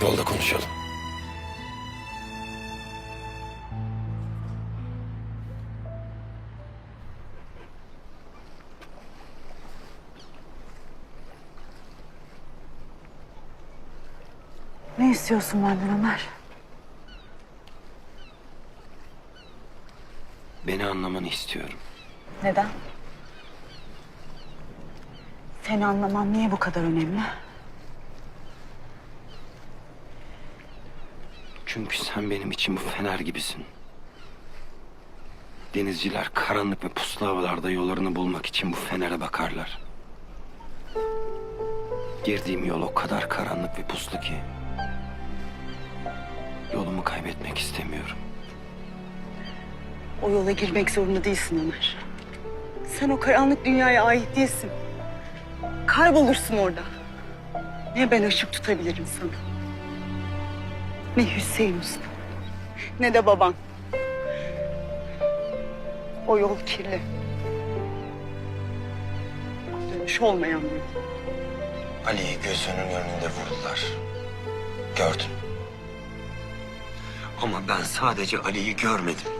Yolda konuşalım. Ne istiyorsun benden Ömer? Beni anlamanı istiyorum. Neden? Seni anlamam niye bu kadar önemli? Çünkü sen benim için bu fener gibisin. Denizciler karanlık ve puslu havalarda yollarını bulmak için bu fenere bakarlar. Girdiğim yol o kadar karanlık ve puslu ki... ...yolumu kaybetmek istemiyorum. O yola girmek zorunda değilsin Ömer. Sen o karanlık dünyaya ait değilsin. Kaybolursun orada. Ne ben ışık tutabilirim sana. Ne Hüseyin Usta. Ne de baban. O yol kirli. Dönüş olmayan bir. Ali'yi gözünün önünde vurdular. Gördüm. Ama ben sadece Ali'yi görmedim.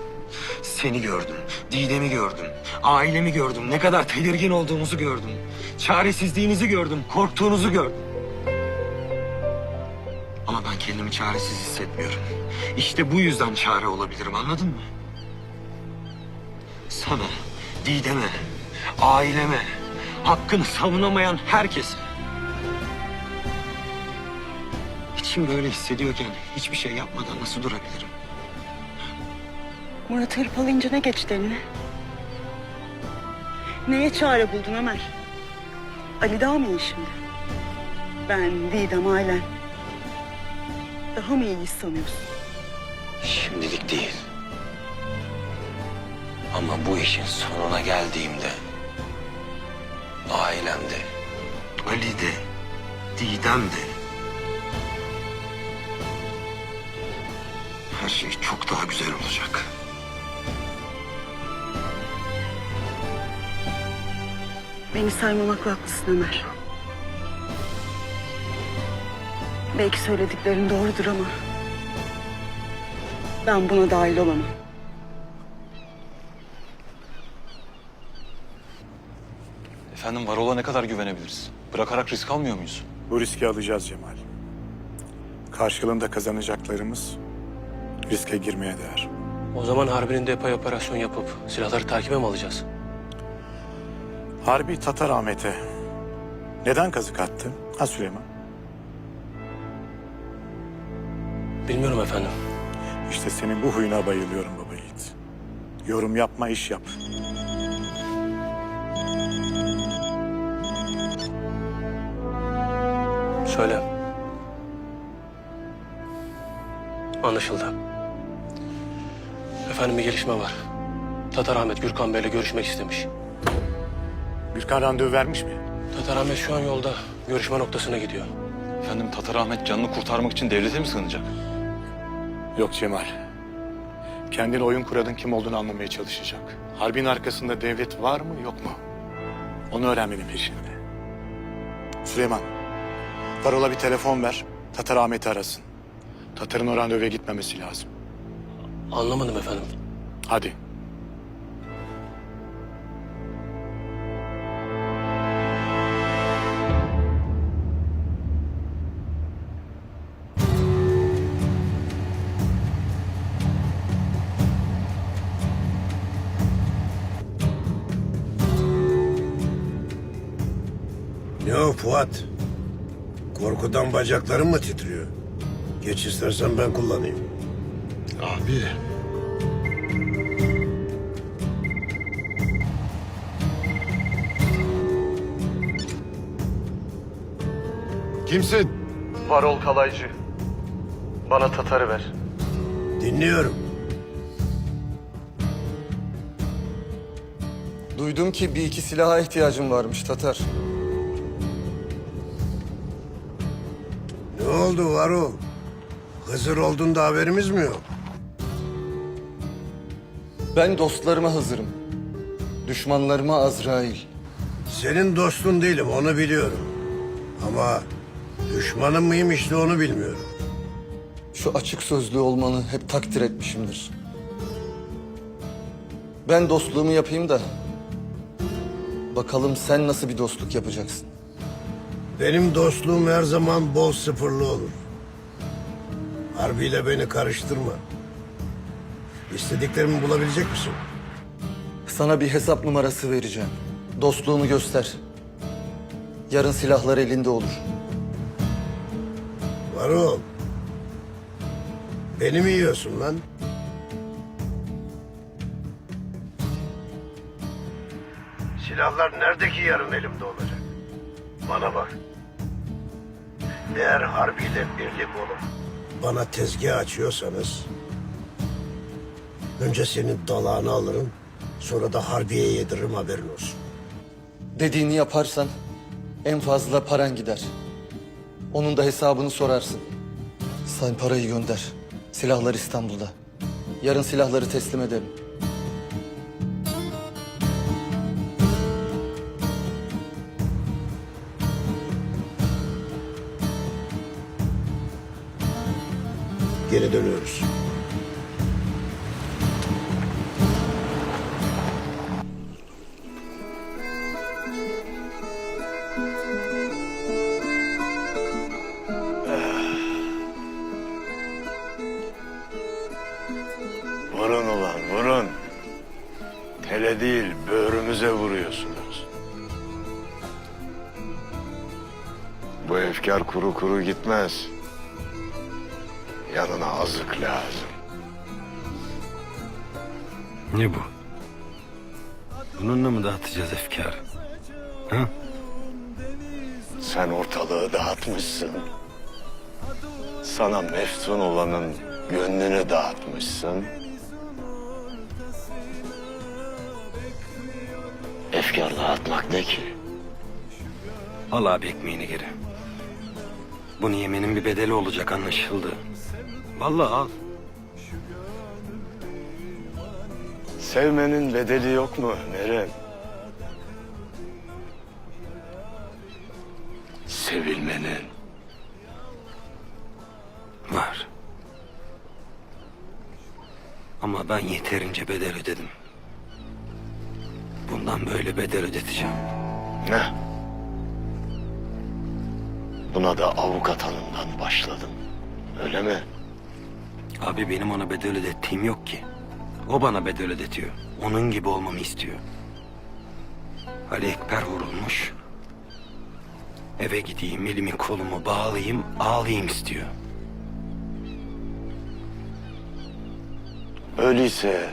Seni gördüm, Didem'i gördüm, ailemi gördüm, ne kadar tedirgin olduğumuzu gördüm. Çaresizliğinizi gördüm, korktuğunuzu gördüm. Kendimi çaresiz hissetmiyorum. İşte bu yüzden çare olabilirim, anladın mı? Sana, Didem'e, aileme, hakkını savunamayan herkese. İçim böyle hissediyorken hiçbir şey yapmadan nasıl durabilirim? Murat hırpalayınca ne geçti eline? Neye çare buldun Ömer? Ali daha mı iyi şimdi? Ben, Didem, ailen. Daha mı iyiyiz sanıyorsun? Şimdilik değil. Ama bu işin sonuna geldiğimde... ...ailemde, Ali de, Didem de... ...her şey çok daha güzel olacak. Beni saymamakla haklısın Ömer. Belki söylediklerin doğrudur ama... ...ben buna dahil olamam. Efendim Varol'a ne kadar güvenebiliriz? Bırakarak risk almıyor muyuz? Bu riski alacağız Cemal. Karşılığında kazanacaklarımız riske girmeye değer. O zaman Harbi'nin depoya operasyon yapıp silahları takibe mi alacağız? Harbi Tatar Ahmet'e neden kazık attı? Ha Süleyman? Bilmiyorum efendim. İşte senin bu huyuna bayılıyorum baba yiğit. Yorum yapma, iş yap. Söyle. Anlaşıldı. Efendim bir gelişme var. Tatar Ahmet Gürkan Bey'le görüşmek istemiş. Gürkan randevu vermiş mi? Tatar Ahmet şu an yolda. Görüşme noktasına gidiyor. Efendim Tatar Ahmet canını kurtarmak için devlete mi sığınacak? Yok Cemal. Kendine oyun kuradın kim olduğunu anlamaya çalışacak. Harbin arkasında devlet var mı yok mu? Onu öğrenmenin peşinde. Süleyman, Varol'a bir telefon ver. Tatar Ahmet'i arasın. Tatar'ın o randevuya gitmemesi lazım. Anlamadım efendim. Hadi. O Fuat? Korkudan bacakların mı titriyor? Geç istersen ben kullanayım. Abi. Kimsin? Varol Kalaycı. Bana Tatar'ı ver. Dinliyorum. Duydum ki bir iki silaha ihtiyacım varmış Tatar. Oldu Varol? Hızır olduğunda haberimiz mi yok? Ben dostlarıma hazırım. Düşmanlarıma Azrail. Senin dostun değilim onu biliyorum. Ama düşmanın mıyım işte onu bilmiyorum. Şu açık sözlü olmanı hep takdir etmişimdir. Ben dostluğumu yapayım da bakalım sen nasıl bir dostluk yapacaksın. Benim dostluğum her zaman bol sıfırlı olur. Harbiyle beni karıştırma. İstediklerimi bulabilecek misin? Sana bir hesap numarası vereceğim. Dostluğunu göster. Yarın silahlar elinde olur. Var ol. Beni mi yiyorsun lan? Silahlar nerede ki yarın elimde olacak? Bana bak. Eğer harbiyle birlik olup bana tezgah açıyorsanız... ...önce senin dalağını alırım, sonra da harbiye yediririm haberin olsun. Dediğini yaparsan en fazla paran gider. Onun da hesabını sorarsın. Sen parayı gönder. Silahlar İstanbul'da. Yarın silahları teslim ederim. Geri dönüyoruz. Vurun ulan vurun. Tele değil böğrümüze vuruyorsunuz. Bu efkar kuru kuru gitmez. Yanına azık lazım. Ne bu? Bununla mı dağıtacağız efkarı? Ha? Sen ortalığı dağıtmışsın. Sana meftun olanın gönlünü dağıtmışsın. Efkar dağıtmak ne ki? Al abi ekmeğini geri. Bunu yemenin bir bedeli olacak anlaşıldı. Vallahi al. Sevmenin bedeli yok mu Meryem? Sevilmenin. Var. Ama ben yeterince bedel ödedim. Bundan böyle bedel ödeteceğim. Ne? Buna da avukat hanımdan başladın. Öyle mi? Abi benim ona bedel ödettiğim yok ki. O bana bedel ödetiyor. Onun gibi olmamı istiyor. Ali Ekber vurulmuş. Eve gideyim, elimi kolumu bağlayayım, ağlayayım istiyor. Öyleyse